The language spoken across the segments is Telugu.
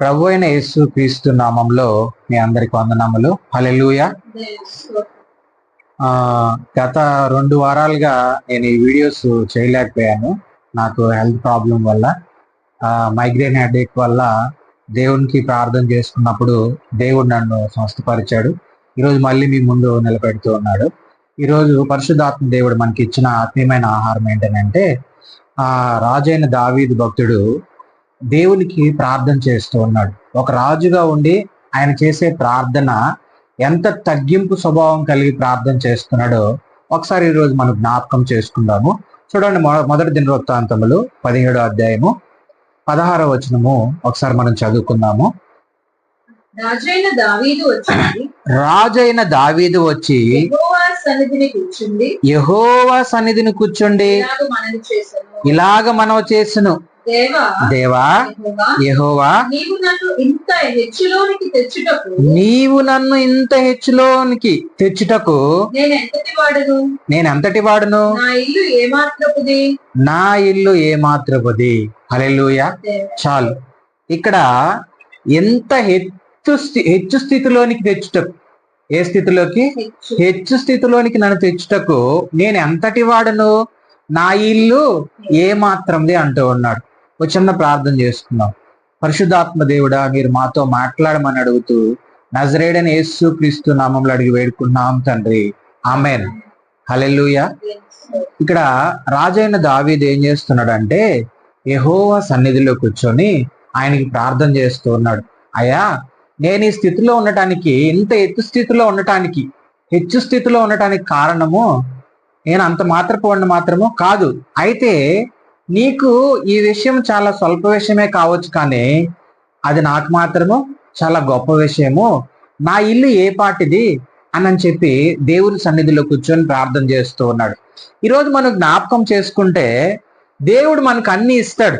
ప్రభు అయిన యేసు క్రీస్తు నామంలో మీ అందరికి వందనములు. హలెలుయ గత రెండు వారాలుగా నేను ఈ వీడియోస్ చేయలేకపోయాను. నాకు హెల్త్ ప్రాబ్లం వల్ల మైగ్రేన్ హెడేక్ వల్ల దేవునికి ప్రార్థన చేసుకున్నప్పుడు దేవుడు నన్ను స్వస్థపరిచాడు. ఈరోజు మళ్ళీ మీ ముందు నిలబెడుతూ ఉన్నాడు. ఈరోజు పరిశుద్ధాత్మ దేవుడు మనకి ఇచ్చిన ఆత్మీయమైన ఆహారం ఏంటంటే ఆ రాజైన దావీదు భక్తుడు దేవునికి ప్రార్థన చేస్తూ ఉన్నాడు. ఒక రాజుగా ఉండి ఆయన చేసే ప్రార్థన ఎంత తగ్గింపు స్వభావం కలిగి ప్రార్థన చేస్తున్నాడో ఒకసారి ఈ రోజు మనం జ్ఞాపకం చేసుకుందాము. చూడండి మొదటి దినవృత్తాంతములు పదిహేడో అధ్యాయము పదహారో వచనము ఒకసారి మనం చదువుకుందాము. రాజైన దావీదు వచ్చింది రాజైన దావీదు వచ్చి యెహోవా సన్నిధిని కూర్చుండి యహోవా సన్నిధిని కూర్చోండి ఇలాగ మనం చేస్తును దేవా యెహోవా నీవు నన్ను ఇంత హెచ్చులోనికి తెచ్చుటకు నీవు నన్ను ఇంత హెచ్చులోనికి తెచ్చుటకు నేను ఎంతటి వాడను? నేను ఎంతటి వాడును? నా ఇల్లు ఏమాత్రపుది? నా ఇల్లు ఏమాత్రపది. చాలు. ఇక్కడ ఎంత హెచ్చు హెచ్చు స్థితిలోనికి తెచ్చుటకు ఏ స్థితిలోకి? హెచ్చు. హెచ్చు స్థితిలోనికి నన్ను తెచ్చుటకు నేను ఎంతటి వాడను? నా ఇల్లు ఏ మాత్రంది అంటూ ఉన్నాడు. ఒక చిన్న ప్రార్థన చేసుకుందాం పరిశుద్ధాత్మ దేవుడా మీరు మాతో మాట్లాడమని అడుగుతూ నజరేడని యేసు క్రీస్తు నామంలో అడిగి వేడుకున్నాం తండ్రి. ఆమెన్. హలెల్లుయ. ఇక్కడ రాజైన దావీద్ ఏం చేస్తున్నాడంటే యహోవా సన్నిధిలో కూర్చొని ఆయనకి ప్రార్థన చేస్తూ ఉన్నాడు. అయ్యా నేను ఈ స్థితిలో ఉండటానికి ఇంత ఎత్తు స్థితిలో ఉండటానికి హెచ్చు స్థితిలో ఉండటానికి కారణము నేను అంత మాత్రపు మాత్రము కాదు. అయితే నీకు ఈ విషయం చాలా స్వల్ప విషయమే కావచ్చు కానీ అది నాకు మాత్రము చాలా గొప్ప విషయము. నా ఇల్లు ఏ పాటిది అని అని చెప్పి దేవుని సన్నిధిలో కూర్చొని ప్రార్థన చేస్తూ ఉన్నాడు. ఈరోజు మనం జ్ఞాపకం చేసుకుంటే దేవుడు మనకు అన్ని ఇస్తాడు.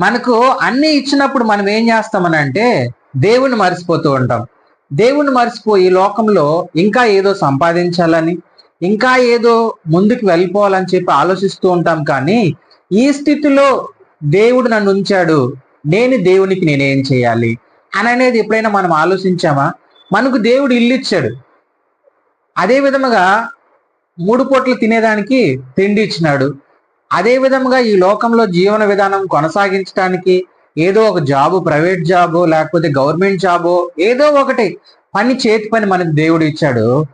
మనకు అన్ని ఇచ్చినప్పుడు మనం ఏం చేస్తామని అంటే దేవుణ్ణి మర్చిపోతూ ఉంటాం. దేవుణ్ణి మర్చిపోయి ఈ లోకంలో ఇంకా ఏదో సంపాదించాలని ఇంకా ఏదో ముందుకు వెళ్ళిపోవాలని చెప్పి ఆలోచిస్తూ ఉంటాం కానీ ఈ స్థితిలో దేవుడు నన్ను ఉంచాడు. నేను దేవునికి నేనేం చేయాలి? అని అనేది ఎప్పుడైనా మనం ఆలోచించామా? మనకు దేవుడు ఇల్లు ఇచ్చాడు. అదే విధముగా మూడు పూటలు తినేదానికి తిండి ఇచ్చినాడు. అదే విధముగా ఈ లోకంలో జీవన విధానం కొనసాగించడానికి ఏదో ఒక జాబు ప్రైవేట్ జాబు లేకపోతే గవర్నమెంట్ జాబు ఏదో ఒకటి పని చేతి పని మనకు దేవుడు ఇచ్చాడు.